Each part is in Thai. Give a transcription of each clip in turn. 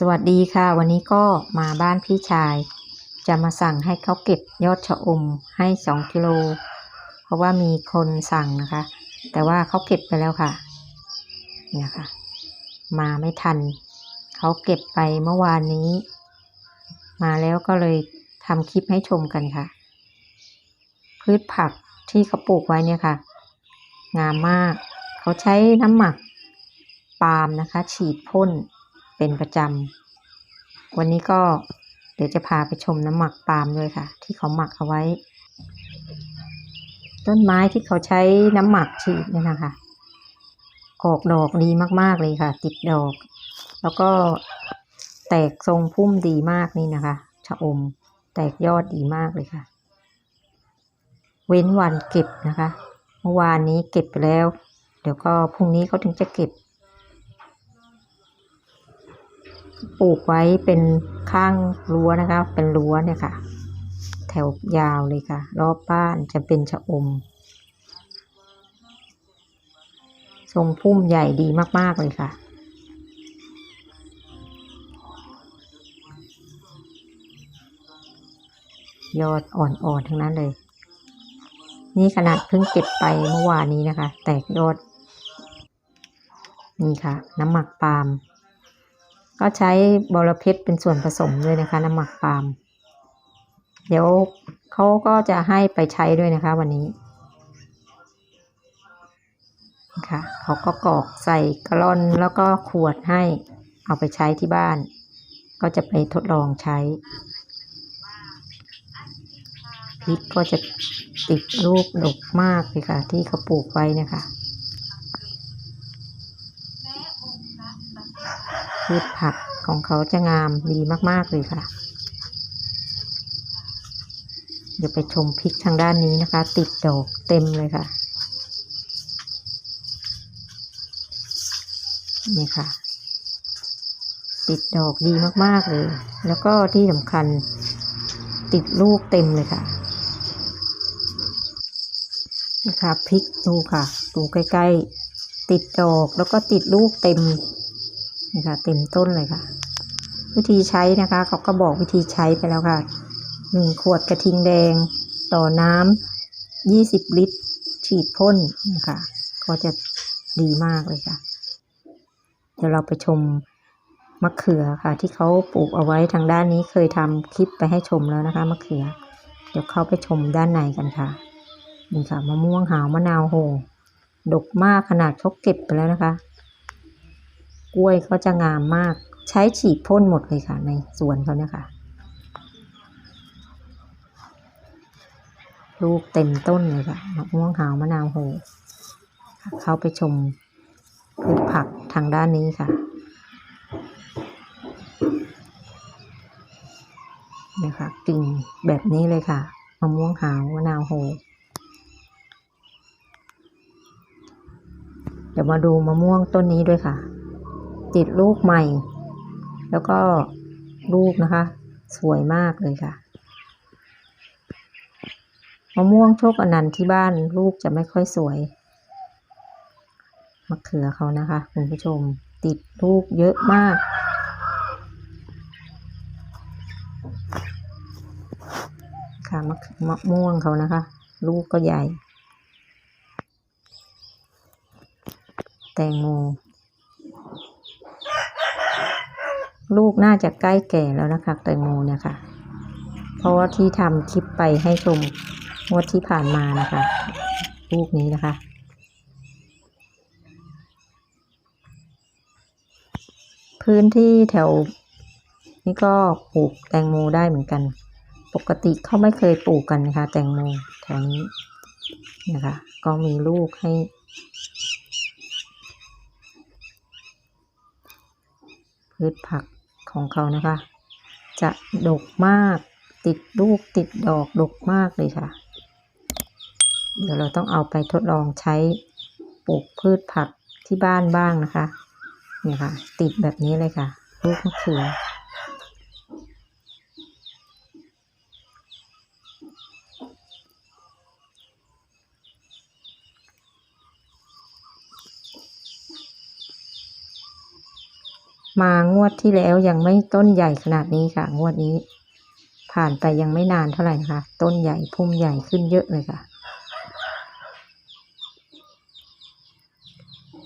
สวัสดีค่ะ วันนี้ก็มาบ้านพี่ชาย จะมาสั่งให้เขาเก็บยอดชะอมให้สองกิโลเพราะว่ามีคนสั่งนะคะ แต่ว่าเขาเก็บไปแล้วค่ะ เนี่ยค่ะ มาไม่ทัน เขาเก็บไปเมื่อวานนี้ มาแล้วก็เลยทำคลิปให้ชมกันค่ะ พืชผักที่เขาปลูกไว้เนี่ยค่ะ งามมาก เขาใช้น้ำหมักปาล์มนะคะ ฉีดพ่น เป็นประจำ วันนี้ก็เดี๋ยวจะพาไปชมน้ำหมักปาล์มด้วยค่ะ ที่เขาหมักเอาไว้ ต้นไม้ที่เขาใช้น้ำหมักฉีดเนี่ยนะคะ ออกดอกดีมากๆเลยค่ะ ติดดอก แล้วก็แตกทรงพุ่มดีมากนี่นะคะชะอมแตกยอดดีมากเลยค่ะ เว้นวันเก็บนะคะ เมื่อวานนี้เก็บไปแล้ว เดี๋ยวก็พรุ่งนี้เขาถึงจะเก็บ ปลูกไว้เป็นข้างรั้วนะคะ เป็นรั้วเนี่ยค่ะ แถวยาวเลยค่ะ รอบบ้านจะเป็นชะอม ทรงพุ่มใหญ่ดีมาก ๆ เลยค่ะยอดอ่อนๆทั้งนั้นเลย นี่ขนาดเพิ่งเก็บไปเมื่อวานนี้นะคะ แตกยอด นี่ค่ะ น้ำหมักปาล์ม ก็ใช้บอระเพ็ดเป็นส่วนผสมด้วยนะคะ น้ำหมักปาล์มเดี๋ยวเขาก็จะให้ไปใช้ด้วยนะคะวันนี้ค่ะเขาก็กรอกใส่กระลอนแล้วก็ขวดให้เอาไปใช้ที่บ้าน ก็จะไปทดลองใช้พริกก็จะติดลูกดกมากเลยค่ะ ที่เขาปลูกไว้นะคะ พืชผักของเขาจะงามดีมาก ๆ เลยค่ะ เดี๋ยวไปชมพริกทางด้านนี้นะคะ ติดดอกเต็มเลยค่ะ นี่ค่ะ ติดดอกดีมาก ๆ เลย แล้วก็ที่สำคัญติดลูกเต็มเลยค่ะนะคะพริกดูค่ะ ดูใกล้ ๆ ติดดอกแล้วก็ติดลูกเต็ม นี่ค่ะ เต็มต้นเลยค่ะ วิธีใช้นะคะเขาก็บอกวิธีใช้ไปแล้วค่ะหนึ่งขวดกระทิงแดง ต่อน้ำยี่สิบลิตร ฉีดพ่นนะคะก็จะดีมากเลยค่ะ เดี๋ยวเราไปชมมะเขือค่ะ ที่เขาปลูกเอาไว้ทางด้านนี้เคยทำคลิปไปให้ชมแล้วนะคะมะเขือ เดี๋ยวเข้าไปชมด้านในกันค่ะนี่ค่ะมะม่วงหาวมะนาวโหดกมากขนาดเขาเก็บไปแล้วนะคะ กล้วยเขาจะงามมาก ใช้ฉีดพ่นหมดเลยค่ะในสวนเขาเนี่ยค่ะ ลูกเต็มต้นเลยค่ะมะม่วงหาวมะนาวโหเข้าไปชมพืชผักทางด้านนี้ค่ะนี่ยค่ะกิ่งแบบนี้เลยค่ะมะม่วงหาวมะนาวโหเดี๋ยวมาดูมะม่วงต้นนี้ด้วยค่ะ ติดลูกใหม่ แล้วก็ลูกนะคะ สวยมากเลยค่ะมะม่วงโชคอนันต์ที่บ้านลูกจะไม่ค่อยสวยมะเขือเขานะคะ คุณผู้ชมติดลูกเยอะมาก ค่ะมะมะม่วงเขานะคะ ลูกก็ใหญ่ แตงโม ลูกน่าจะใกล้แก่แล้วนะคะแตงโมเนี่ยค่ะ เพราะว่าที่ทำคลิปไปให้ชมงวดที่ผ่านมานะคะ ลูกนี้นะคะ พื้นที่แถวนี้ก็ปลูกแตงโมได้เหมือนกัน ปกติเขาไม่เคยปลูกกันนะคะแตงโมแถวนี้นะคะก็มีลูกให้พืชผัก ของเขานะคะ จะดกมากติดลูกติดดอกดกมากเลยค่ะ เดี๋ยวเราต้องเอาไปทดลองใช้ปลูกพืชผักที่บ้านบ้างนะคะ เนี่ยค่ะ ติดแบบนี้เลยค่ะ ลูกมะเขือ มางวดที่แล้วยังไม่ต้นใหญ่ขนาดนี้ค่ะ งวดนี้ ผ่านไปยังไม่นานเท่าไหร่นะคะ ต้นใหญ่พุ่มใหญ่ขึ้นเยอะเลยค่ะ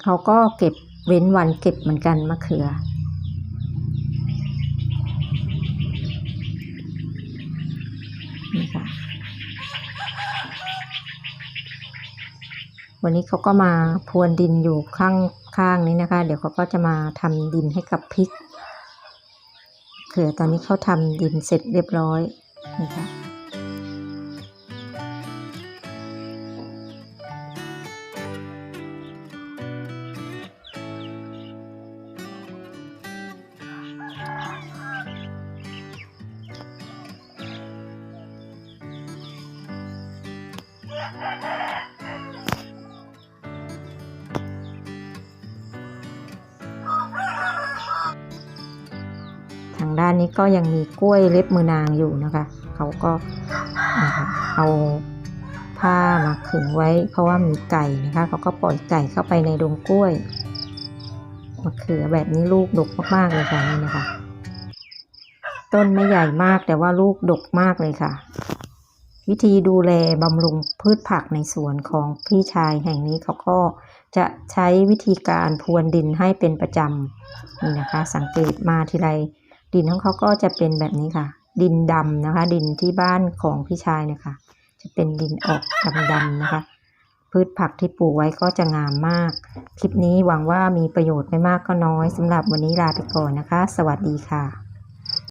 เขาก็เก็บเว้นวันเก็บเหมือนกันมะเขือ นี่ค่ะ วันนี้เขาก็มาพรวนดินอยู่ข้าง ข้างนี้นะคะ เดี๋ยวเขาก็จะมาทำดินให้กับพริกเขือตอนนี้เขาทำดินเสร็จเรียบร้อยนะคะางด้านนี้ก็ยังมีกล้วยเล็บมือนางอยู่นะคะ เขาก็เอาผ้ามาขึงไว้ เพราะว่ามีไก่นะคะ เขาก็ปล่อยไก่เข้าไปในดงกล้วยมะเขือแบบนี้ลูกดกมากๆเลยค่ะนี่นะคะ ต้นไม่ใหญ่มากแต่ว่าลูกดกมากเลยค่ะ วิธีดูแลบำรุงพืชผักในสวนของพี่ชายแห่งนี้เขาก็จะใช้วิธีการพรวนดินให้เป็นประจำนี่นะคะ สังเกตมาทีไร ดินของเขาก็จะเป็นแบบนี้ค่ะ ดินดำนะคะ ดินที่บ้านของพี่ชายเนี่ยค่ะ จะเป็นดินออกดำๆนะคะ พืชผักที่ปลูกไว้ก็จะงามมาก คลิปนี้หวังว่ามีประโยชน์ไม่มากก็น้อยสำหรับวันนี้ลาไปก่อนนะคะ สวัสดีค่ะ